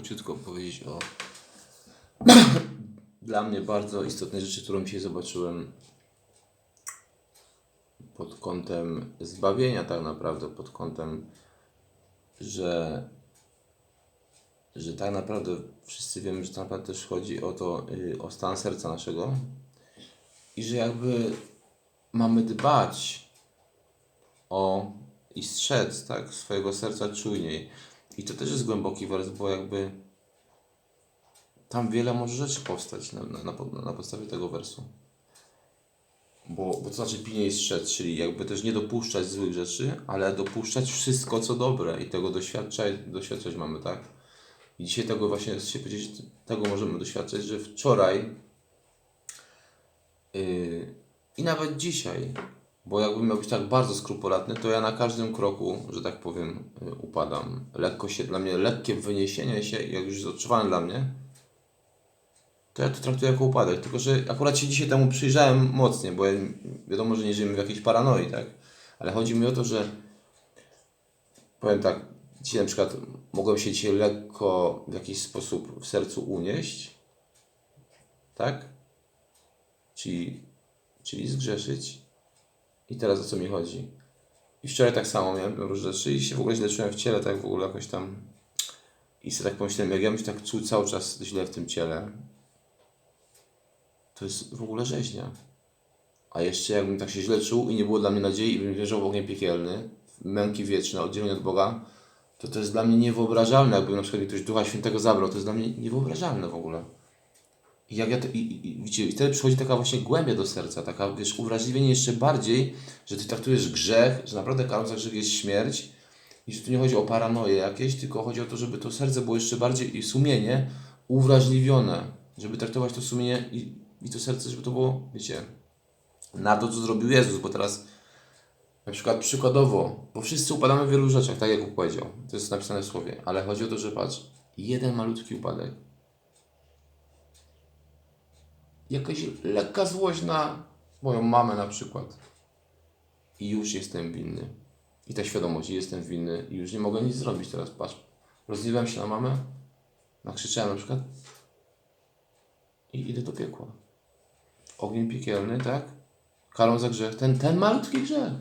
króciutko powiedzieć o dla mnie bardzo istotnej rzeczy, którą dzisiaj zobaczyłem pod kątem zbawienia tak naprawdę, pod kątem, że że tak naprawdę wszyscy wiemy, że tak naprawdę też chodzi o to, y, o stan serca naszego i że jakby mamy dbać o i strzec, tak, swojego serca czujniej. I to też jest głęboki wers, bo jakby tam wiele może rzeczy powstać na, na, na, na podstawie tego wersu. Bo, bo to znaczy pilnie i strzec, czyli jakby też nie dopuszczać złych rzeczy, ale dopuszczać wszystko, co dobre i tego doświadczać, doświadczać mamy, tak? I dzisiaj tego właśnie, się powiedzieć, tego możemy doświadczać, że wczoraj yy, i nawet dzisiaj, bo jakbym miał być tak bardzo skrupulatny, to ja na każdym kroku, że tak powiem, yy, upadam. Lekko się, dla mnie lekkie wyniesienie się, jak już jest odczuwane dla mnie, to ja to traktuję jako upadek. Tylko, że akurat się dzisiaj temu przyjrzałem mocniej, bo ja, wiadomo, że nie żyjemy w jakiejś paranoi, tak? Ale chodzi mi o to, że powiem tak, dzisiaj na przykład mogłem się dzisiaj lekko w jakiś sposób w sercu unieść, tak? Czyli, czyli zgrzeszyć. I teraz o co mi chodzi? I wczoraj tak samo miałem różne rzeczy i się w ogóle źle czułem w ciele, tak w ogóle jakoś tam. I sobie tak pomyślałem, jak ja bym się tak czuł cały czas źle w tym ciele, to jest w ogóle rzeźnia. A jeszcze jakbym tak się źle czuł i nie było dla mnie nadziei i bym wierzył w ogień piekielny, w męki wieczne, oddzielenie od Boga, to to jest dla mnie niewyobrażalne, jakby na przykład ktoś Ducha Świętego zabrał, to jest dla mnie niewyobrażalne w ogóle. I jak ja to, i, i, widzicie, i wtedy przychodzi taka właśnie głębia do serca, taka, wiesz, uwrażliwienie jeszcze bardziej, że ty traktujesz grzech, że naprawdę karą za grzech jest śmierć i że tu nie chodzi o paranoję jakieś, tylko chodzi o to, żeby to serce było jeszcze bardziej i sumienie uwrażliwione, żeby traktować to sumienie i, i to serce, żeby to było, wiecie, na to, co zrobił Jezus, bo teraz na przykład przykładowo, bo wszyscy upadamy w wielu rzeczach, tak jak powiedział, to jest napisane w słowie, ale chodzi o to, że patrz, jeden malutki upadek, jakaś lekka złość na moją mamę na przykład i już jestem winny. I ta świadomość, jestem winny i już nie mogę nic zrobić teraz, patrz. Rozliwałem się na mamę, nakrzyczałem na przykład i idę do piekła. Ogień piekielny, tak? Karą za grzech. Ten, ten malutki grzech.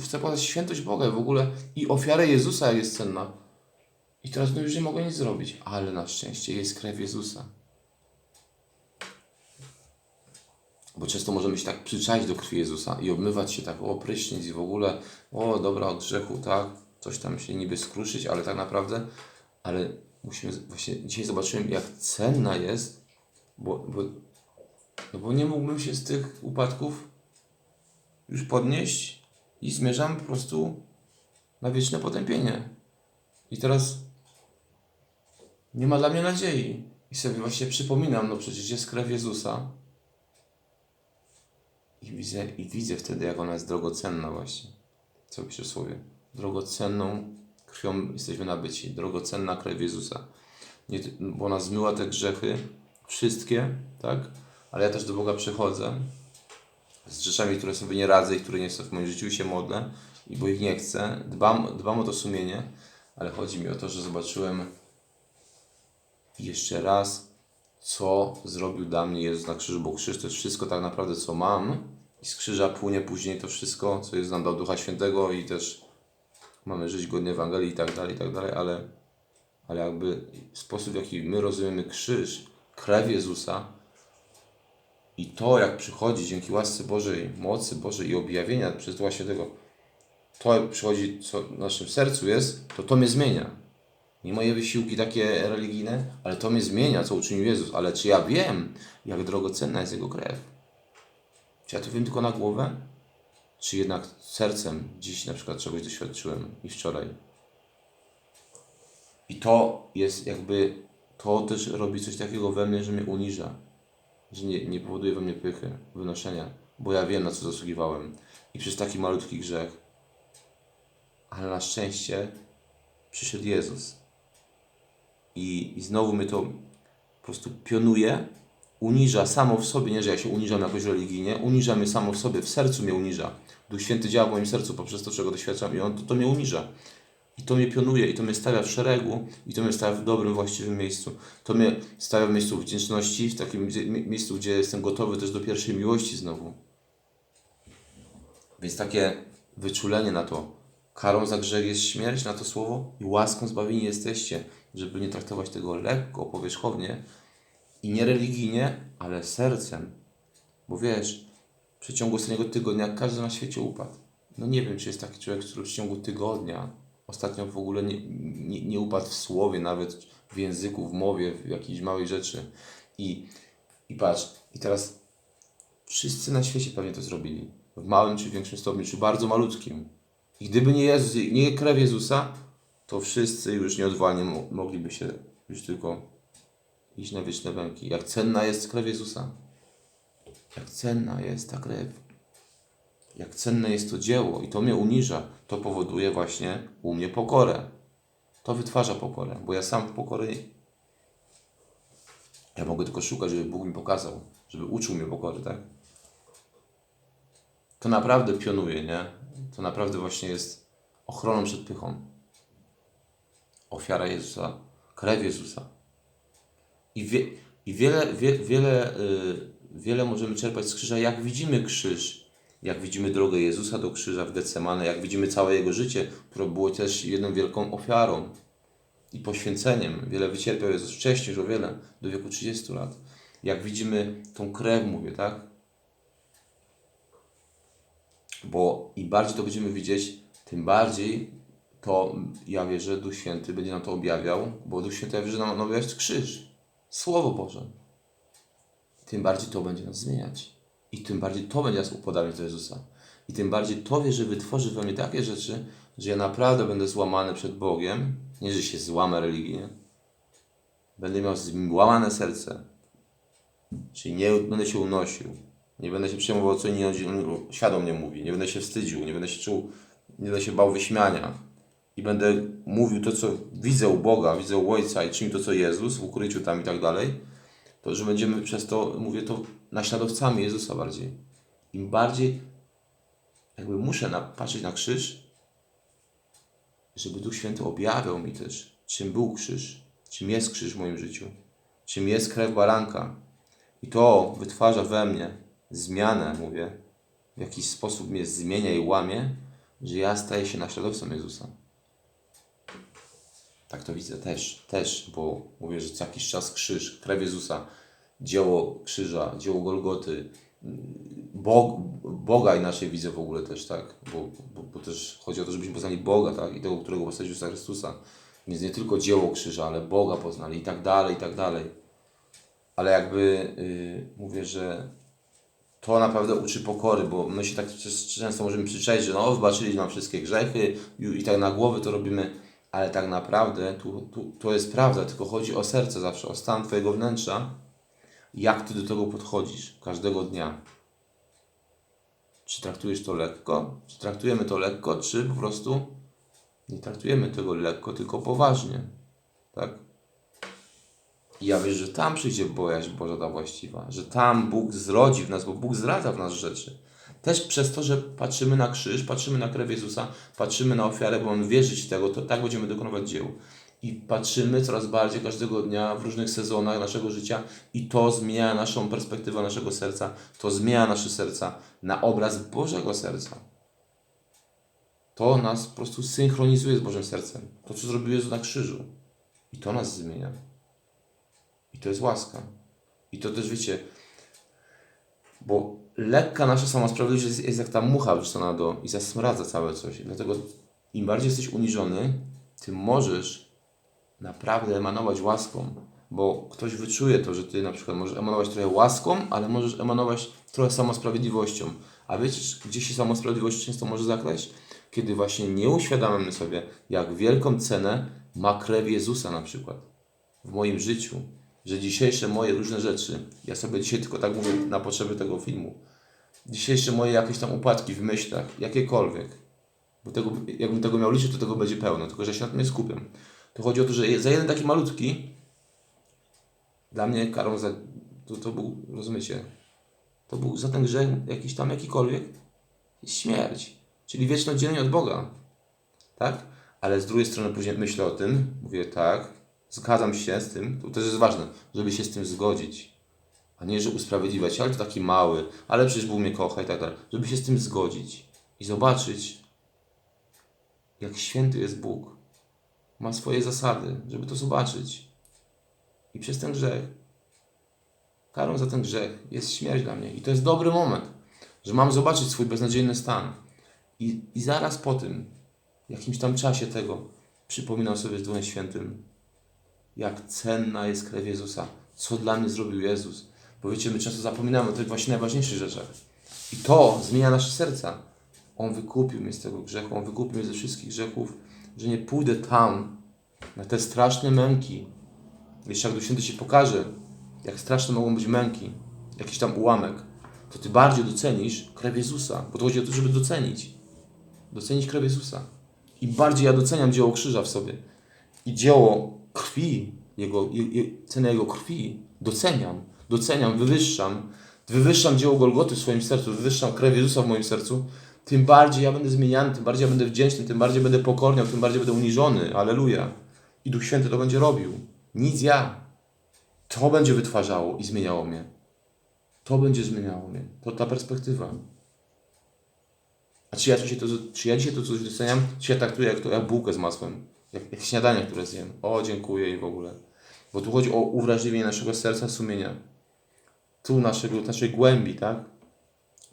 Chcę pokazać świętość Boga w ogóle i ofiarę Jezusa jest cenna. I teraz no już nie mogę nic zrobić. Ale na szczęście jest krew Jezusa. Bo często możemy się tak przyczaić do krwi Jezusa i obmywać się tak, o prysznic i w ogóle, o dobra od grzechu, tak, coś tam się niby skruszyć, ale tak naprawdę, ale musimy, właśnie dzisiaj zobaczyłem jak cenna jest, bo, bo, no bo nie mógłbym się z tych upadków już podnieść i zmierzam po prostu na wieczne potępienie. I teraz nie ma dla mnie nadziei. I sobie właśnie przypominam, no przecież jest krew Jezusa. I widzę, I widzę wtedy, jak ona jest drogocenna właśnie. Co pisze słowie. Drogocenną krwią jesteśmy nabyci. Drogocenna krew Jezusa. Nie, bo ona zmyła te grzechy, wszystkie, tak? Ale ja też do Boga przychodzę z rzeczami, które sobie nie radzę i które nie są w moim życiu się modlę, i bo ich nie chcę. Dbam, dbam o to sumienie, ale chodzi mi o to, że zobaczyłem jeszcze raz, co zrobił dla mnie Jezus na krzyżu, bo krzyż to jest wszystko tak naprawdę, co mam i z krzyża płynie później to wszystko, co Jezus nam dał Ducha Świętego i też mamy żyć godnie Ewangelii i tak dalej, i tak dalej, ale, ale jakby sposób, w jaki my rozumiemy krzyż, krew Jezusa i to, jak przychodzi dzięki łasce Bożej, mocy Bożej i objawienia przez Ducha Świętego, to przychodzi, co w naszym sercu jest, to to mnie zmienia. Nie moje wysiłki takie religijne, ale to mnie zmienia, co uczynił Jezus. Ale czy ja wiem, jak drogocenna jest Jego krew? Czy ja to wiem tylko na głowę? Czy jednak sercem dziś na przykład czegoś doświadczyłem i wczoraj? I to jest jakby, to też robi coś takiego we mnie, że mnie uniża. Że nie, nie powoduje we mnie pychy, wynoszenia. Bo ja wiem, na co zasługiwałem. I przez taki malutki grzech. Ale na szczęście przyszedł Jezus. I, I znowu mnie to po prostu pionuje, uniża samo w sobie, nie że ja się uniżam jakoś religijnie, uniża mnie samo w sobie, w sercu mnie uniża. Duch Święty działa w moim sercu poprzez to, czego doświadczam i On to, to mnie uniża. I to mnie pionuje, i to mnie stawia w szeregu, i to mnie stawia w dobrym, właściwym miejscu. To mnie stawia w miejscu wdzięczności, w takim miejscu, gdzie jestem gotowy też do pierwszej miłości znowu. Więc takie wyczulenie na to, karą za grzech jest śmierć, na to słowo, i łaską zbawieni jesteście, żeby nie traktować tego lekko, powierzchownie i nie religijnie, ale sercem. Bo wiesz, w przeciągu ostatniego tygodnia każdy na świecie upadł. No nie wiem, czy jest taki człowiek, który w przeciągu tygodnia ostatnio w ogóle nie, nie, nie upadł w słowie, nawet w języku, w mowie, w jakiejś małej rzeczy. I, I patrz, i teraz wszyscy na świecie pewnie to zrobili. W małym czy większym stopniu, czy bardzo malutkim. I gdyby nie, Jezus, nie krew Jezusa, to wszyscy już nieodwołalnie mo- mogliby się już tylko iść na wieczne węki. Jak cenna jest krew Jezusa. Jak cenna jest ta krew. Jak cenne jest to dzieło i to mnie uniża. To powoduje właśnie u mnie pokorę. To wytwarza pokorę, bo ja sam w pokory ja mogę tylko szukać, żeby Bóg mi pokazał, żeby uczył mnie pokory, tak? To naprawdę pionuje, nie? To naprawdę właśnie jest ochroną przed pychą. Ofiara Jezusa, krew Jezusa. I, wie, i wiele, wie, wiele, y, wiele możemy czerpać z krzyża, jak widzimy krzyż, jak widzimy drogę Jezusa do krzyża w Getsemane, jak widzimy całe Jego życie, które było też jedną wielką ofiarą i poświęceniem. Wiele wycierpiał Jezus wcześniej, już o wiele, do wieku 30 lat. Jak widzimy tą krew, mówię, tak? Bo im bardziej to będziemy widzieć, tym bardziej to ja wierzę, Duch Święty będzie nam to objawiał, bo Duch Święty ja wierzę, nam objawiać krzyż, Słowo Boże. Tym bardziej to będzie nas zmieniać. I tym bardziej to będzie nas upodabniać do Jezusa. I tym bardziej to wierzę, wytworzy we mnie takie rzeczy, że ja naprawdę będę złamany przed Bogiem. Nie, że się złamę religijnie. Będę miał złamane serce. Czyli nie będę się unosił. Nie będę się przejmował, co inni świadom mnie mówi. Nie będę się wstydził. Nie będę się czuł, nie będę się bał wyśmiania. I będę mówił to, co widzę u Boga, widzę u Ojca i czynił to, co Jezus, w ukryciu tam i tak dalej. To, że będziemy przez to, mówię to, naśladowcami Jezusa bardziej. Im bardziej jakby muszę patrzeć na krzyż, żeby Duch Święty objawiał mi też, czym był krzyż, czym jest krzyż w moim życiu, czym jest krew baranka. I to wytwarza we mnie zmianę, mówię, w jakiś sposób mnie zmienia i łamie, że ja staję się naśladowcą Jezusa. Tak to widzę też, też, bo mówię, że co jakiś czas krzyż, krew Jezusa, dzieło krzyża, dzieło Golgoty, Bog, Boga inaczej widzę w ogóle też, tak? Bo, bo, bo też chodzi o to, żebyśmy poznali Boga, tak? I tego, którego postawił Jezusa Chrystusa. Więc nie tylko dzieło krzyża, ale Boga poznali i tak dalej, i tak dalej. Ale jakby yy, mówię, że to naprawdę uczy pokory, bo my się tak często możemy przyczaić, że no, wybaczyli nam wszystkie grzechy i, i tak na głowy to robimy, ale tak naprawdę tu, tu, to jest prawda, tylko chodzi o serce zawsze, o stan Twojego wnętrza, jak Ty do tego podchodzisz każdego dnia. Czy traktujesz to lekko? Czy traktujemy to lekko, czy po prostu nie traktujemy tego lekko, tylko poważnie. Tak? I ja wierzę, że tam przyjdzie bojaźń Boża ta właściwa, że tam Bóg zrodzi w nas, bo Bóg zdradza w nas rzeczy. Też przez to, że patrzymy na krzyż, patrzymy na krew Jezusa, patrzymy na ofiarę, bo On wierzyć tego, to tak będziemy dokonywać dzieł. I patrzymy coraz bardziej każdego dnia w różnych sezonach naszego życia i to zmienia naszą perspektywę naszego serca, to zmienia nasze serca na obraz Bożego serca. To nas po prostu synchronizuje z Bożym sercem. To, co zrobił Jezus na krzyżu. I to nas zmienia. I to jest łaska. I to też wiecie, bo lekka nasza samosprawiedliwość jest, jest jak ta mucha wrzucona do i zasmradza całe coś. I dlatego im bardziej jesteś uniżony, tym możesz naprawdę emanować łaską. Bo ktoś wyczuje to, że ty na przykład możesz emanować trochę łaską, ale możesz emanować trochę samosprawiedliwością. A wiecie, gdzie się samosprawiedliwość często może zakraść? Kiedy właśnie nie uświadamiamy sobie, jak wielką cenę ma krew Jezusa na przykład w moim życiu, że dzisiejsze moje różne rzeczy, ja sobie dzisiaj tylko tak mówię na potrzeby tego filmu, dzisiejsze moje jakieś tam upadki w myślach, jakiekolwiek, bo tego, jakbym tego miał liczyć, to tego będzie pełno, tylko że się na tym nie skupiam. To chodzi o to, że za jeden taki malutki, dla mnie karą za, to, to był, rozumiecie, to był za ten grzech jakiś tam jakikolwiek, śmierć, czyli wieczne oddzielenie od Boga, tak? Ale z drugiej strony później myślę o tym, mówię tak, zgadzam się z tym, to też jest ważne, żeby się z tym zgodzić. A nie, że usprawiedliwiać się, ale to taki mały, ale przecież Bóg mnie kocha i tak dalej. Żeby się z tym zgodzić i zobaczyć, jak święty jest Bóg. Ma swoje zasady, żeby to zobaczyć. I przez ten grzech, karą za ten grzech jest śmierć dla mnie. I to jest dobry moment, że mam zobaczyć swój beznadziejny stan. I, i zaraz po tym, jakimś tam czasie tego, przypominam sobie z Duchem Świętym, jak cenna jest krew Jezusa. Co dla mnie zrobił Jezus. Bo wiecie, my często zapominamy o tych właśnie najważniejszych rzeczach. I to zmienia nasze serca. On wykupił mnie z tego grzechu, On wykupił mnie ze wszystkich grzechów, że nie pójdę tam, na te straszne męki. Jeszcze jak Duch Święty się pokaże, jak straszne mogą być męki, jakiś tam ułamek, to Ty bardziej docenisz krew Jezusa. Bo to chodzi o to, żeby docenić. Docenić krew Jezusa. I bardziej ja doceniam dzieło krzyża w sobie. I dzieło krwi, jego, je, je, cenę Jego krwi doceniam, doceniam, wywyższam. Wywyższam dzieło Golgoty w swoim sercu, wywyższam krew Jezusa w moim sercu, tym bardziej ja będę zmieniany, tym bardziej ja będę wdzięczny, tym bardziej będę pokorniał, tym bardziej będę uniżony. Aleluja. I Duch Święty to będzie robił. Nic ja. To będzie wytwarzało i zmieniało mnie. To będzie zmieniało mnie. To ta perspektywa. A czy ja dzisiaj to, czy ja dzisiaj to coś doceniam? Czy ja traktuję jak, to, jak bułkę z masłem? Jak, jak śniadanie, które zjem? O, dziękuję i w ogóle. Bo tu chodzi o uwrażliwienie naszego serca, sumienia. Tu naszego, naszej głębi, tak?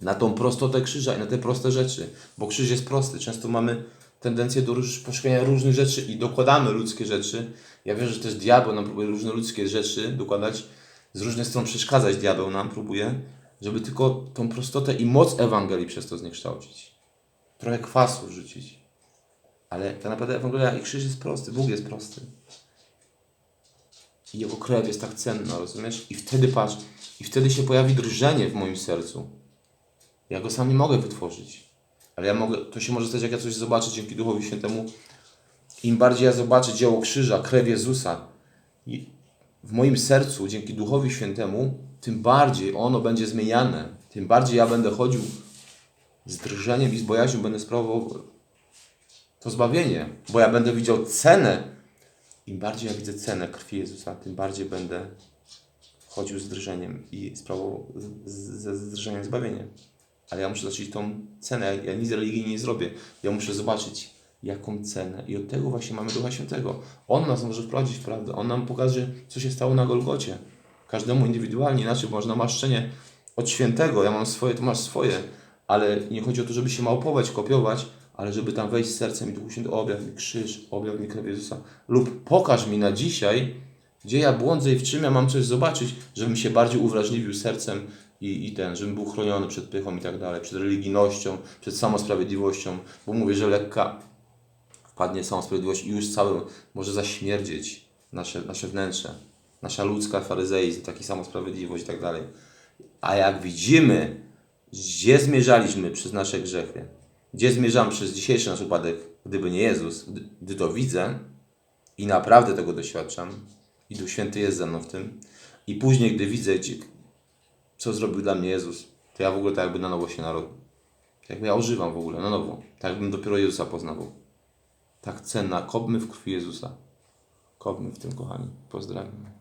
Na tą prostotę krzyża i na te proste rzeczy. Bo krzyż jest prosty. Często mamy tendencję do róż, poszukania różnych rzeczy i dokładamy ludzkie rzeczy. Ja wierzę, że też diabeł nam próbuje różne ludzkie rzeczy dokładać. Z różnych stron przeszkadzać diabeł nam próbuje, żeby tylko tą prostotę i moc Ewangelii przez to zniekształcić. Trochę kwasu rzucić. Ale tak naprawdę Ewangelia i krzyż jest prosty, Bóg jest prosty. I Jego krew jest tak cenna, rozumiesz? I wtedy patrz, i wtedy się pojawi drżenie w moim sercu. Ja go sam nie mogę wytworzyć. Ale ja mogę, to się może stać, jak ja coś zobaczę dzięki Duchowi Świętemu. Im bardziej ja zobaczę dzieło krzyża, krew Jezusa w moim sercu, dzięki Duchowi Świętemu, tym bardziej ono będzie zmieniane. Tym bardziej ja będę chodził z drżeniem i z bojaźnią, będę sprawował to zbawienie. Bo ja będę widział cenę. Im bardziej ja widzę cenę krwi Jezusa, tym bardziej będę chodził z drżeniem i sprawował ze drżeniem zbawienie. Ale ja muszę zobaczyć tą cenę. Ja nic religijnie nie zrobię. Ja muszę zobaczyć, jaką cenę. I od tego właśnie mamy Ducha Świętego. On nas może wprowadzić w prawdę. On nam pokaże, co się stało na Golgocie. Każdemu indywidualnie, inaczej, można namaszczenie od świętego. Ja mam swoje, ty masz swoje. Ale nie chodzi o to, żeby się małpować, kopiować, ale żeby tam wejść z sercem i Duchu Święty, objaw mi krzyż, objaw mi krew Jezusa. Lub pokaż mi na dzisiaj, gdzie ja błądzę i w czym ja mam coś zobaczyć, żebym się bardziej uwrażliwił sercem i, i ten, żebym był chroniony przed pychą i tak dalej, przed religijnością, przed samosprawiedliwością, bo mówię, że lekka wpadnie samosprawiedliwość i już cały może zaśmierdzieć nasze, nasze wnętrze, nasza ludzka faryzeizm, taki samosprawiedliwość i tak dalej. A jak widzimy, gdzie zmierzaliśmy przez nasze grzechy, gdzie zmierzam przez dzisiejszy nasz upadek, gdyby nie Jezus, gdy, to widzę i naprawdę tego doświadczam, i Duch Święty jest ze mną w tym, i później, gdy widzę, co zrobił dla mnie Jezus, to ja w ogóle tak jakby na nowo się narodził. Tak jakby ja ożywam w ogóle, na nowo. Tak jakbym dopiero Jezusa poznawał. Tak cenna. Kopmy w krwi Jezusa. Kopmy w tym, kochani. Pozdrawiam.